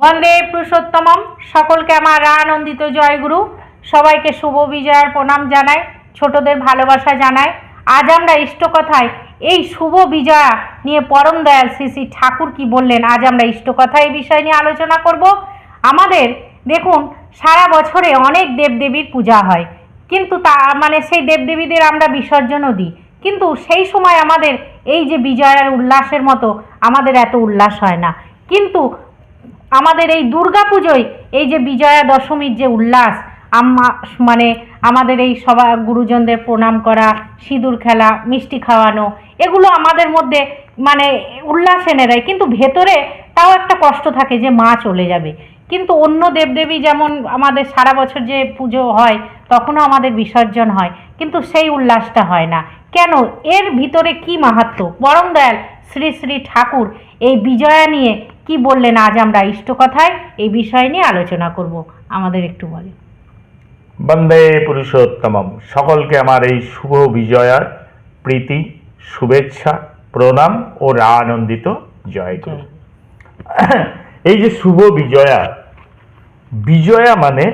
বন্দে পুরুষোত্তমম। সকলকে আমার আনন্দিত জয়গুরু। সবাইকে শুভ বিজয়ার প্রণাম জানাই, ছোটদের ভালোবাসা জানাই। আজ আমরা ইষ্টকথায় এই শুভ বিজয়া নিয়ে পরম দয়াল শ্রী শ্রী ঠাকুর কি বললেন, আজ আমরা ইষ্টকথা এই বিষয় নিয়ে আলোচনা করব। আমাদের দেখুন, সারা বছরে অনেক দেবদেবীর পূজা হয়। কিন্তু তা মানে সেই দেবদেবীদের আমরা বিসর্জনও দিই। কিন্তু সেই সময় আমাদের এই যে বিজয়ার উল্লাসের মতো আমাদের এত উল্লাস হয় না। কিন্তু আমাদের এই দুর্গা পুজোয়, এই যে বিজয়া দশমীর যে উল্লাস, আম্মা মানে আমাদের এই সবা গুরুজনদের প্রণাম করা, সিঁদুর খেলা, মিষ্টি খাওয়ানো, এগুলো আমাদের মধ্যে মানে উল্লাস এনে দেয়। কিন্তু ভেতরে তাও একটা কষ্ট থাকে যে মা চলে যাবে। কিন্তু অন্য দেবদেবী যেমন আমাদের সারা বছর যে পুজো হয়, তখনও আমাদের বিসর্জন হয়। কিন্তু সেই উল্লাসটা হয় না। কেন? এর ভিতরে কি মাহাত্ম্য? পরম দয়াল শ্রী শ্রী ঠাকুর এই বিজয়া নিয়ে কি বললেন আজ আমরা ইষ্ট কথায়? এই বিষয় নিয়ে আলোচনা করব। আমাদের একটু বলে বন্দে পুরুষোত্তমম। সকলকে আমার এই শুভ বিজয়ার প্রীতি শুভেচ্ছা প্রণাম ও আনন্দিত জয় এই যে শুভ বিজয়া বিজয়া মানে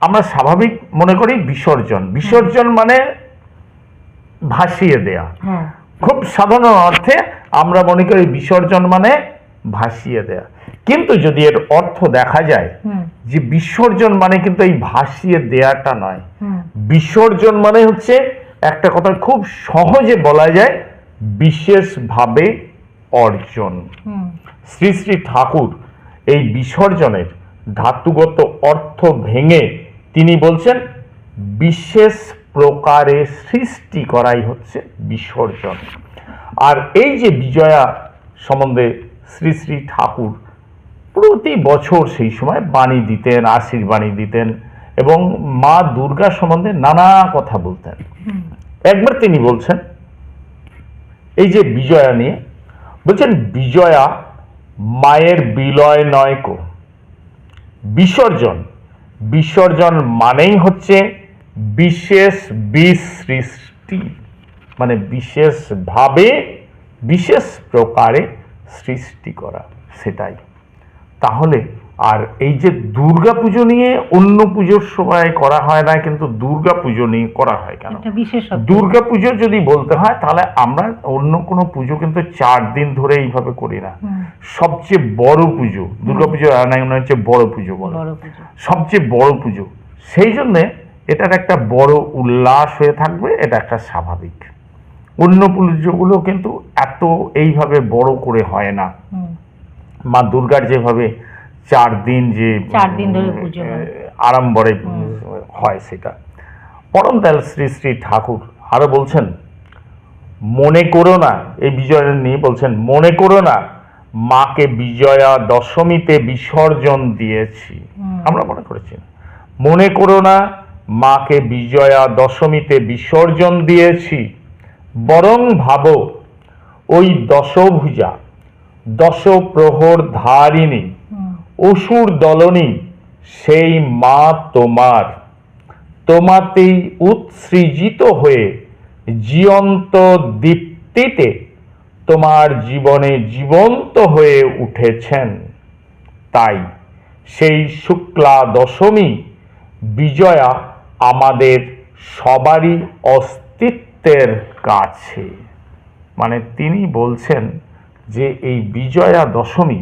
আমরা স্বাভাবিক মনে করি বিসর্জন। বিসর্জন মানে ভাসিয়ে দেয়া। হ্যাঁ। খুব সাধারণ অর্থে আমরা মনে করি বিসর্জন মানে ভাসিয়ে দেয়া। কিন্তু যদি এর অর্থ দেখা যায় যে বিসর্জন মানে কিন্তু এই ভাসিয়ে দেয়াটা নয়। বিসর্জন মানে হচ্ছে একটা কথা খুব সহজে বলা যায় বিশেষভাবে অর্জন। শ্রী শ্রী ঠাকুর এই বিসর্জনের ধাতুগত অর্থ ভেঙে তিনি বলছেন বিশেষ প্রকারে সৃষ্টি করাই হচ্ছে বিসর্জন। আর এই যে বিজয়া সম্বন্ধে শ্রী শ্রী ঠাকুর প্রতি বছর সেই সময় বাণী দিতেন আশীর্বাণী দিতেন এবং মা দুর্গা সম্বন্ধে নানা কথা বলতেন। একবার তিনি বলছেন এই যে বিজয়া নিয়ে বলছেন বিজয়া মায়ের বিলয় নয় কো বিসর্জন বিসর্জন মানেই হচ্ছে বিশেষ বিসৃষ্টি মানে বিশেষভাবে বিশেষ প্রকারে সৃষ্টি করা সেটাই। তাহলে আর এই যে দুর্গা পুজো নিয়ে অন্য পুজোর সময় করা হয় না কিন্তু দুর্গা পুজো নিয়ে করা হয় কেন? দুর্গা পুজো যদি বলতে হয় তাহলে আমরা অন্য কোনো পুজো কিন্তু চার দিন ধরে এইভাবে করি না। সবচেয়ে বড় পুজো দুর্গা পুজো মনে হচ্ছে বড় পুজো বলে। সবচেয়ে বড় পুজো সেই জন্যে এটার একটা বড় উল্লাস হয়ে থাকবে এটা একটা স্বাভাবিক। অন্য পুজোগুলো কিন্তু এত এইভাবে বড় করে হয় না। মা দুর্গার যেভাবে চার দিন যে চার দিন ধরে হয়। আড়ম্বরে হয় সেটা। পরম দয়াল শ্রী শ্রী ঠাকুর আরও বলছেন মনে করো না এই বিজয় নিয়ে বলছেন মনে করো না মাকে বিজয়া দশমীতে বিসর্জন দিয়েছি। আমরা মনে করেছি। মনে করো না মাকে বিজয়া দশমীতে বিসর্জন দিয়েছি। বরং ভাবো, ওই দশভুজা দশ প্রহর ধারিণী, অসুর দলনী, সেই মা তোমার। তোমাতেই উৎসৃজিত হয়ে জীবন্ত দীপ্তিতে তোমার জীবনে জীবন্ত হয়ে উঠেছেন। তাই সেই শুক্লা দশমী বিজয়া আমাদের সবারই অস্তিত্বের কাছে। মানে তিনি বলছেন যে এই বিজয়া দশমী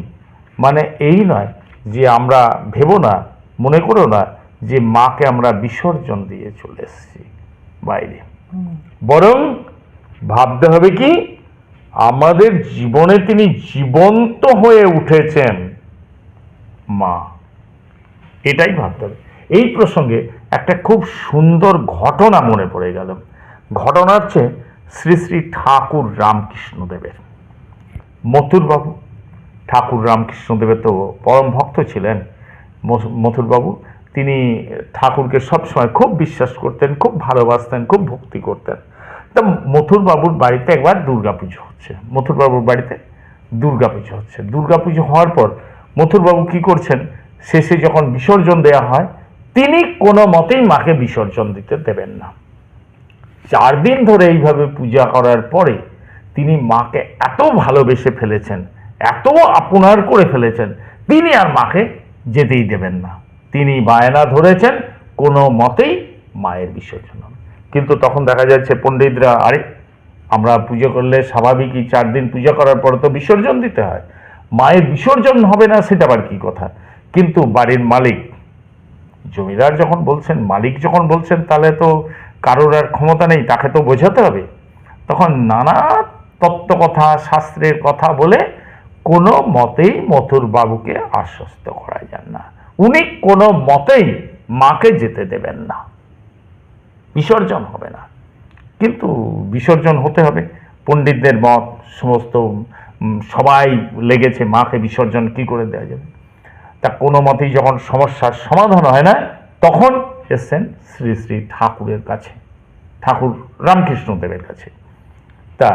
মানে এই নয় যে আমরা ভেবো না, মনে করো না যে মাকে আমরা বিসর্জন দিয়ে চলে এসেছি বাইরে। বরং ভাবতে হবে কি, আমাদের জীবনে তিনি জীবন্ত হয়ে উঠেছেন মা। এটাই ভাবতে হবে। এই প্রসঙ্গে একটা খুব সুন্দর ঘটনা মনে পড়ে গেল। ঘটনা হচ্ছে শ্রী শ্রী ঠাকুর রামকৃষ্ণদেবের। মথুরবাবু, ঠাকুর রামকৃষ্ণদেবের তো পরম ভক্ত ছিলেন মথুরবাবু। তিনি ঠাকুরকে সবসময় খুব বিশ্বাস করতেন, খুব ভালোবাসতেন, খুব ভক্তি করতেন। তা মথুরবাবুর বাড়িতে একবার দুর্গাপুজো হচ্ছে। মথুরবাবুর বাড়িতে দুর্গাপুজো হচ্ছে। দুর্গাপুজো হওয়ার পর মথুরবাবু কি করছেন? শেষে যখন বিসর্জন দেয়া হয়, তিনি কোনো মতেই মাকে বিসর্জন দিতে দেবেন না। চার দিন ধরে এইভাবে পূজা করার পরে তিনি মাকে এত ভালোবেসে ফেলেছেন, এত আপনার করে ফেলেছেন, তিনি আর মাকে যেতেই দেবেন না। তিনি বায়না ধরেছেন, কোনো মতেই মায়ের বিসর্জন কিন্তু তখন দেখা যাচ্ছে পণ্ডিতরা, আরে, আমরা পুজো করলে স্বাভাবিকই চার দিন পূজা করার পর তো বিসর্জন দিতে হয়। মায়ের বিসর্জন হবে না, সেটা আবার কি কথা? কিন্তু বাড়ির মালিক, জমিদার যখন বলছেন, মালিক যখন বলছেন, তাহলে তো কারোর আর ক্ষমতা নেই, তাকে তো বোঝাতে হবে। তখন নানা তত্ত্ব কথা শাস্ত্রের কথা বলে কোনো মতেই মথুর বাবুকে আশ্বস্ত করা যান না। উনি কোনো মতেই মাকে যেতে দেবেন না। বিসর্জন হবে না। কিন্তু বিসর্জন হতে হবে। পণ্ডিতদের মত সমস্ত সবাই লেগেছে মাকে বিসর্জন কি করে দেওয়া যাবে? তা কোনো মতেই যখন সমস্যার সমাধান হয় না, তখন এসছেন শ্রী শ্রী ঠাকুরের কাছে, ঠাকুর রামকৃষ্ণদেবের কাছে। তা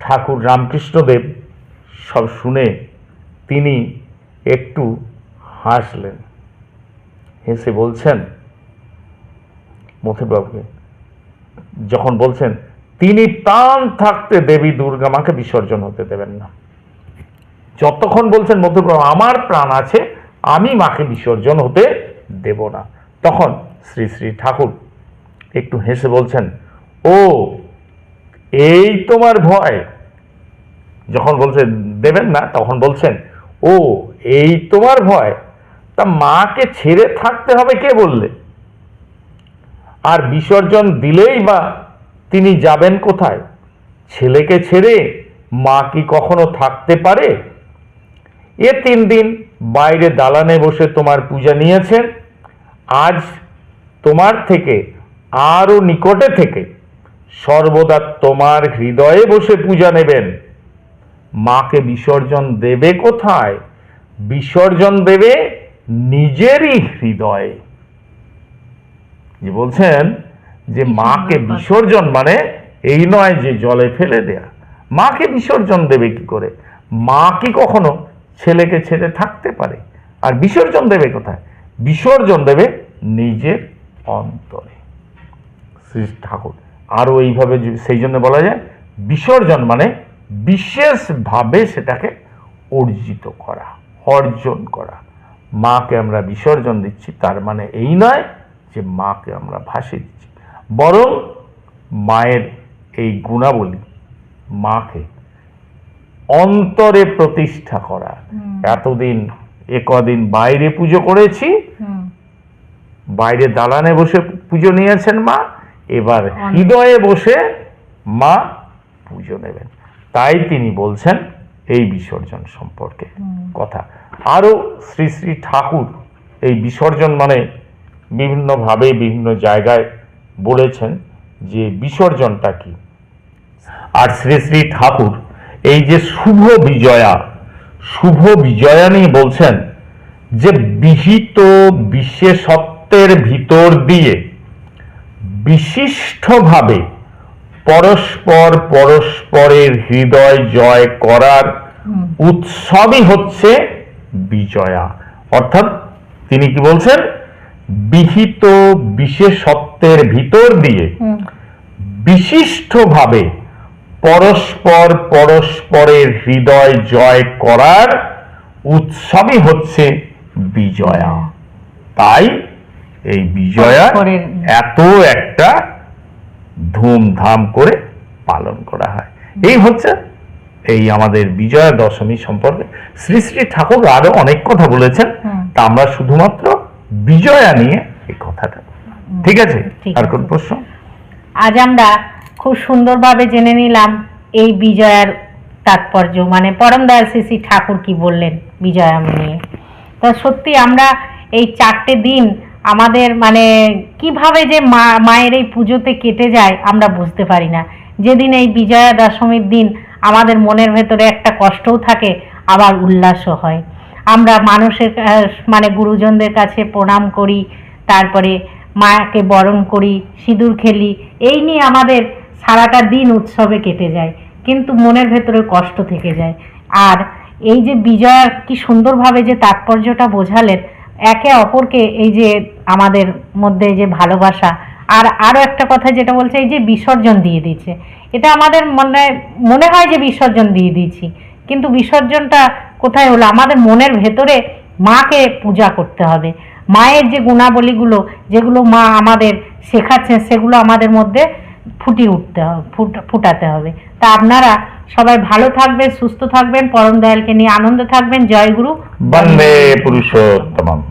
ঠাকুর রামকৃষ্ণদেব সব শুনে তিনি একটু হাসলেন। হেসে বলছেন, মথুরবাবুকে, যখন বলছেন, তিনি প্রাণ থাকতে দেবী দুর্গা মাকে বিসর্জন হতে দেবেন না। যতক্ষণ বলছেন মধুপ্রভা আমার প্রাণ আছে, আমি মাকে বিসর্জন হতে দেব না। তখন শ্রী শ্রী ঠাকুর একটু হেসে বলছেন, ও, এই তোমার ভয়। যখন বলছে, দেবেন না, তখন বলছেন, ও, এই তোমার ভয়? তা মাকে ছেড়ে থাকতে হবে কে বললে? আর বিসর্জন দিলেই বা তিনি যাবেন কোথায়? ছেলেকে ছেড়ে মা কি কখনো থাকতে পারে? এ তিন দিন বাইরে দালানে বসে তোমার পূজা নিয়েছেন আজ তোমার থেকে আরও নিকটে থেকে সর্বদা তোমার হৃদয়ে বসে পূজা নেবেন। মাকে বিসর্জন দেবে কোথায়? বিসর্জন দেবে নিজেরই হৃদয়ে। যে বলছেন? যে মাকে বিসর্জন মানে এই নয় যে জলে ফেলে দেয়া। মাকে বিসর্জন দেবে কি করে? মা কি কখনো ছেলেকে ছেড়ে থাকতে পারে? আর বিসর্জন দেবে কোথায়? বিসর্জন দেবে নিজের অন্তরে। শ্রী ঠাকুর। আরও এইভাবে সেই জন্য বলা যায় বিসর্জন মানে বিশেষভাবে সেটাকে অর্জিত করা অর্জন করা। মাকে আমরা বিসর্জন দিচ্ছি তার মানে এই নয় যে মাকে আমরা ভাসিয়ে দিচ্ছি। বরং মায়ের এই গুণাবলী মাকে অন্তরে প্রতিষ্ঠা করা। এতদিন একদিন বাইরে পুজো করেছি বাইরে দালানে বসে পুজো নিয়েছেন মা এবার হৃদয়ে বসে মা পুজো নেবেন। তাই তিনি বলছেন এই বিসর্জন সম্পর্কে কথা। আরও শ্রী শ্রী ঠাকুর এই বিসর্জন মানে বিভিন্নভাবে বিভিন্ন জায়গায় বলেছেন যে বিসর্জনটা কি। আর শ্রী শ্রী ঠাকুর এই যে শুভ বিজয়া শুভ বিজয়া নিয়ে বলছেন যে বিহিত বিশেষত্বের ভিতর দিয়ে বিশিষ্টভাবে পরস্পর পরস্পরের হৃদয় জয় করার উৎসবই হচ্ছে বিজয়া। অর্থাৎ তিনি কি বলছেন? বিহিত বিশেষত্বের ভিতর দিয়ে বিশিষ্টভাবে পরস্পর পরস্পরের হৃদয় জয় করার উৎসবই হচ্ছে বিজয়া। তাই এই বিজয়া এত একটা ধুমধাম করে পালন করা হয়। এই হচ্ছে এই আমাদের বিজয়া দশমী সম্পর্কে। শ্রী শ্রী ঠাকুর আরও অনেক কথা বলেছেন। তা আমরা শুধুমাত্র বিজয়া নিয়ে এই কথাটা। ঠিক আছে? আর কোন প্রশ্ন? আজ আমরা খুব সুন্দরভাবে জেনে নিলাম এই বিজয়ার তাৎপর্য। মানে পরম দয়াল শ্রী শ্রী ঠাকুর কি বললেন বিজয়া নিয়ে তা সত্যি আমরা এই চারটে দিন আমাদের মানে কীভাবে যে মা, মায়ের এই পুজোতে কেটে যায় আমরা বুঝতে পারি না। যেদিন এই বিজয়া দশমীর দিন আমাদের মনের ভেতরে একটা কষ্টও থাকে, আবার উল্লাসও হয়। আমরা মানুষের মানে গুরুজনদের কাছে প্রণাম করি, তারপরে মাকে বরণ করি, সিঁদুর খেলি, এই নিয়ে আমাদের সারাটা দিন উৎসবে কেটে যায়, কিন্তু মনের ভেতরে কষ্ট থেকে যায়। আর এই যে বিজয়ার কি সুন্দরভাবে যে তাৎপর্যটা বোঝালেন একে অপরকে এই যে আমাদের মধ্যে যে ভালোবাসা, আর আরও একটা কথা যেটা বলছে, এই যে বিসর্জন দিয়ে দিচ্ছে এটা আমাদের মনে মনে হয় যে বিসর্জন দিয়ে দিয়েছি, কিন্তু বিসর্জনটা কোথায় হলো? আমাদের মনের ভেতরে মাকে পূজা করতে হবে। মায়ের যে গুণাবলীগুলো, যেগুলো মা আমাদের শেখাচ্ছেন, সেগুলো আমাদের মধ্যে ফুটিয়ে উঠতে হবে ফুট- ফুটাতে হবে। তা আপনারা সবাই ভালো থাকবেন, সুস্থ থাকবেন, পরম দয়ালকে নিয়ে আনন্দ থাকবেন। জয় গুরু। বন্দে পুরুষোত্তমম।